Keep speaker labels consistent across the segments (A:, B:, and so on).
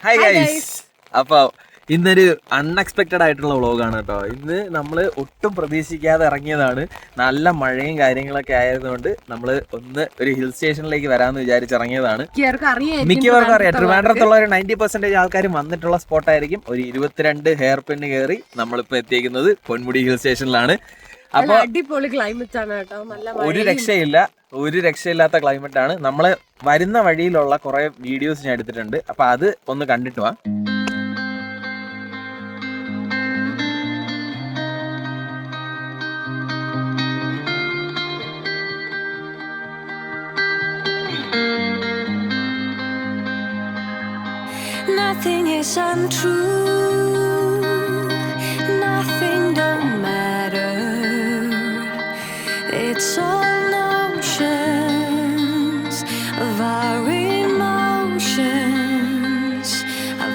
A: Hi guys അപ്പോൾ ഇന്നൊരു unexpected ആയിട്ടുള്ള വ്ളോഗാണ് കേട്ടോ. ഇന്ന് നമ്മൾ ഒട്ടും പ്രതീക്ഷിക്കാതെ ഇറങ്ങിയതാണ്. നല്ല മഴയും കാര്യങ്ങളൊക്കെ ആയതുകൊണ്ട് നമ്മൾ ഒന്ന് ഒരു ഹിൽ സ്റ്റേഷനിലേക്ക് വരാമെന്ന് വിചാരിച്ച് ഇറങ്ങിയതാണ്.
B: മിക്കവർക്കും
A: അറിയാം. ട്രിവാൻഡ്രത്തുള്ള ഒരു നയന്റി പെർസെന്റേജ് ആൾക്കാർ വന്നിട്ടുള്ള സ്പോട്ടായിരിക്കും. ഒരു ഇരുപത്തിരണ്ട് ഹെയർ പിന്ന് കയറി നമ്മളിപ്പോൾ എത്തിയിരിക്കുന്നത് പൊന്മുടി ഹിൽ സ്റ്റേഷനിലാണ് അപ്പൊ
B: അടിപൊളി ക്ലൈമറ്റ് ആണ് കേട്ടോ. നല്ല
A: ഒരു. രക്ഷയില്ല. ഒരു രക്ഷയില്ലാത്ത ക്ലൈമറ്റ് ആണ്. നമ്മൾ വരുന്ന വഴിയിലുള്ള കുറെ വീഡിയോസ് ഞാൻ എടുത്തിട്ടുണ്ട്. അപ്പൊ അത് ഒന്ന് കണ്ടിട്ട് വാ.
C: Nothing is untrue.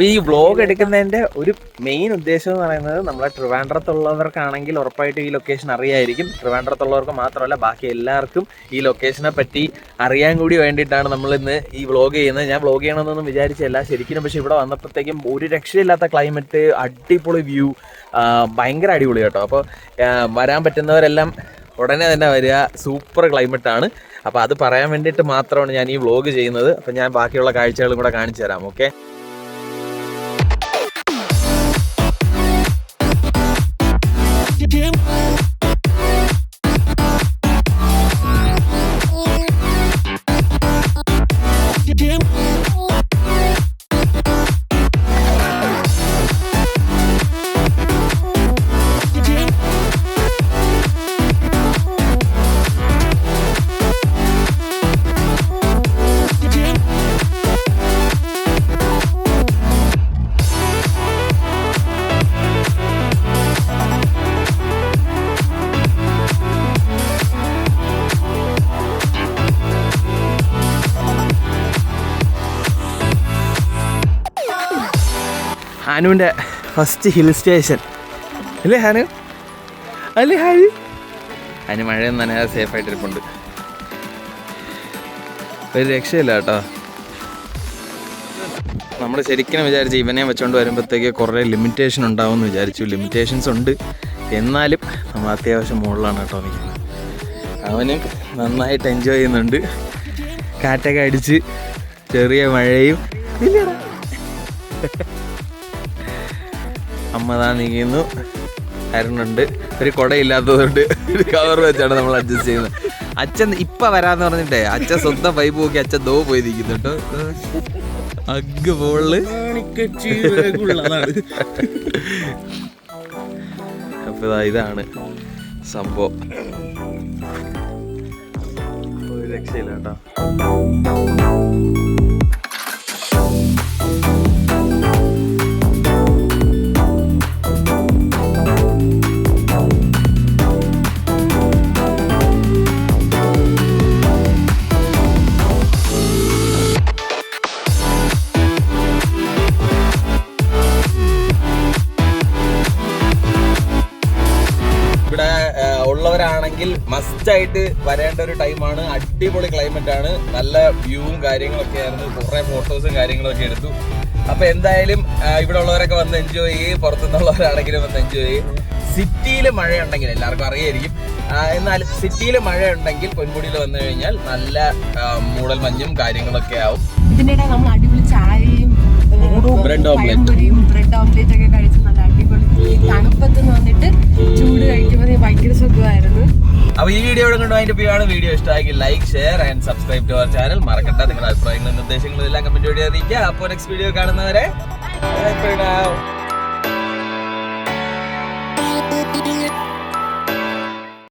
A: അപ്പൊ ഈ വ്ളോഗ് എടുക്കുന്നതിന്റെ ഒരു മെയിൻ ഉദ്ദേശം എന്ന് പറയുന്നത് നമ്മളെ ട്രിവാൻഡ്രത്തുള്ളവർക്കാണെങ്കിൽ ഉറപ്പായിട്ട് ഈ ലൊക്കേഷൻ അറിയായിരിക്കും. ട്രിവാൻഡ്രത്തുള്ളവർക്ക് മാത്രമല്ല ബാക്കി എല്ലാവർക്കും ഈ ലൊക്കേഷനെ പറ്റി അറിയാൻ കൂടി വേണ്ടിയിട്ടാണ് നമ്മൾ ഇന്ന് ഈ വ്ളോഗ് ചെയ്യുന്നത്. ഞാൻ വ്ളോഗ് ചെയ്യണമെന്നൊന്നും വിചാരിച്ചല്ല ശരിക്കും പക്ഷെ ഇവിടെ വന്നപ്പോഴത്തേക്കും ഒരു രക്ഷയില്ലാത്ത ക്ലൈമറ്റ് അടിപൊളി വ്യൂ ഭയങ്കര അടിപൊളി കേട്ടോ. അപ്പോൾ വരാൻ പറ്റുന്നവരെല്ലാം ഉടനെ തന്നെ വരിക. സൂപ്പർ ക്ലൈമറ്റ് ആണ്. അപ്പോൾ അത് പറയാൻ വേണ്ടിയിട്ട് മാത്രമാണ് ഞാൻ ഈ വ്ളോഗ് ചെയ്യുന്നത്. അപ്പോൾ ഞാൻ ബാക്കിയുള്ള കാഴ്ചകളും കൂടെ കാണിച്ചു തരാം. ഓക്കെ ഹനുവിന്റെ ഫസ്റ്റ് ഹിൽ സ്റ്റേഷൻ അല്ലേ ഹാനു? അല്ലേ ഹാരി ഹാനു മഴയൊന്നും സേഫ് ആയിട്ട് ഇരിപ്പുണ്ട്. ഒരു രക്ഷയില്ല കേട്ടോ. നമ്മൾ ശരിക്കും വിചാരിച്ചു ഇവനെ വെച്ചുകൊണ്ട് വരുമ്പോഴത്തേക്ക് കുറേ ലിമിറ്റേഷൻ ഉണ്ടാവുമെന്ന് വിചാരിച്ചു. ലിമിറ്റേഷൻസ് ഉണ്ട്. എന്നാലും നമ്മൾ അത്യാവശ്യം മുകളിലാണ് കേട്ടോ നിൽക്കുന്നത്. അവനും നന്നായിട്ട് എൻജോയ് ചെയ്യുന്നുണ്ട്. കാറ്റൊക്കെ അടിച്ച് ചെറിയ മഴയും. ഇല്ലടാ. അമ്മ താ നീങ്ങുന്നു. അരുണുണ്ട്. ഒരു കൊടയില്ലാത്തതുകൊണ്ട് ഒരു കവർ വെച്ചാണ് നമ്മൾ അഡ്ജസ്റ്റ് ചെയ്യുന്നത്. അച്ഛൻ ഇപ്പൊ വരാന്ന് പറഞ്ഞിട്ടേ അച്ഛൻ സ്വന്തം വൈബ് നോക്കി അച്ഛൻ ദോ പോയി നിൽക്കുന്നുട്ടോ അഗ് പോൾ അപ്പൊ ഇതാ ഇതാണ് സംഭവം. രക്ഷയില്ല കേട്ടോ. ഇവിടെ ഉള്ളവരാണെങ്കിൽ മസ്റ്റായിട്ട് വരേണ്ട ഒരു ടൈമാണ്. അടിപൊളി ക്ലൈമറ്റ് ആണ്. നല്ല വ്യൂവും കാര്യങ്ങളൊക്കെ ആയിരുന്നു കുറെ ഫോട്ടോസും കാര്യങ്ങളൊക്കെ എടുത്തു. അപ്പൊ എന്തായാലും ഇവിടെ ഉള്ളവരൊക്കെ വന്ന് എൻജോയ് ചെയ്യും. പുറത്തുനിന്നുള്ളവരാണെങ്കിലും വന്ന് എൻജോയ് ചെയ്യും. സിറ്റിയിൽ മഴയുണ്ടെങ്കിൽ എല്ലാവർക്കും അറിയായിരിക്കും. എന്നാൽ സിറ്റിയിൽ മഴയുണ്ടെങ്കിൽ പൊൻമുടിയിൽ വന്നു കഴിഞ്ഞാൽ നല്ല മൂടൽ മഞ്ഞും കാര്യങ്ങളൊക്കെ ആവും.
B: ഇടയിൽ നമ്മൾ അടിപൊളി ചായയും
A: ബ്രെഡ്.
B: പഴംപൊരിയും ബ്രെഡ് ഓംലേറ്റ് ഒക്കെ കഴിച്ച് നല്ല അടിപൊളി തണുപ്പത്ത് വന്നിട്ട് ചൂട് കഴിക്കുമ്പോൾ ഭയങ്കര സുഖമായിരുന്നു
A: അപ്പൊ ഈ വീഡിയോ ഇവിടെ കൊണ്ട് അതിന്റെ ആണ് video ഇഷ്ടമാക്കി like share and subscribe to our channel മറക്കണ്ട നിങ്ങളുടെ അഭിപ്രായങ്ങളും നിർദ്ദേശങ്ങളും എല്ലാം കമന്റ് വഴി അറിയിക്കുക അപ്പോൾ നെക്സ്റ്റ് വീഡിയോ കാണുന്നവരെ bye for now.